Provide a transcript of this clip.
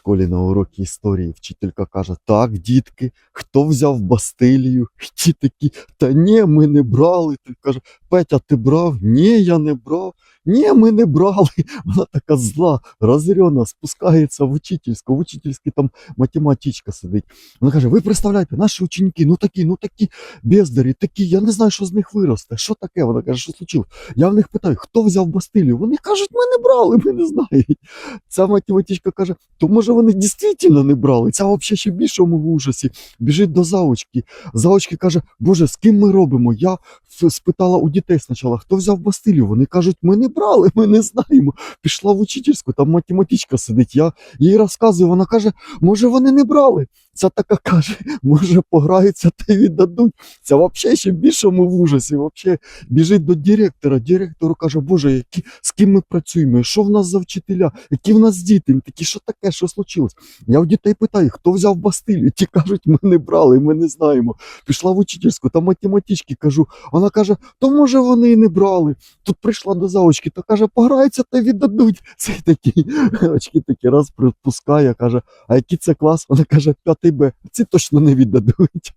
школі на уроки історії вчителька каже: Так, дітки, хто взяв Бастилію? Ті такі, та ні, ми не брали. Ти каже, Петя, ти брав? Ні, я не брав. Ні, ми не брали. Вона така зла, розрена, спускається в учительську. В учительській там математичка сидить. Вона каже: ви представляєте, наші ученики, ну такі, ну такі бездарі, такі, я не знаю, що з них виросте. Що таке? Вона каже, що случилось? Я в них питаю, хто взяв Бастилію? Вони кажуть, ми не брали, ми не знаємо. Ця математичка каже, то може вони дійсно не брали. Ця взагалі ще більшому в ужасі. Біжить до заочки. Заочки каже, Боже, з ким ми робимо? Я спитала у дітей спочатку, хто взяв Бастилію? Вони кажуть, ми не брали, ми не знаємо. Пішла в учительську, там математичка сидить. Я їй розказую, вона каже, може вони не брали. Ця така каже, може пограються та й віддадуть. Ця взагалі ще більшому в ужасі. Взагалі біжить до директора. Директору каже, Боже, які, з ким ми працюємо? Що в нас за вчителя? Які в нас діти? Такі, що таке, що случилось? Я у дітей питаю, хто взяв Бастилію? Ті кажуть, ми не брали, ми не знаємо. Пішла в учительську, там математички кажу. Вона каже, то може вони і не брали. Тут прийшла до заочки, то каже, пограються та й віддадуть. Цей такий очки такі раз припускає, каже, а який це клас? Вона каже, п'ятий Б. Ці точно не віддадуть.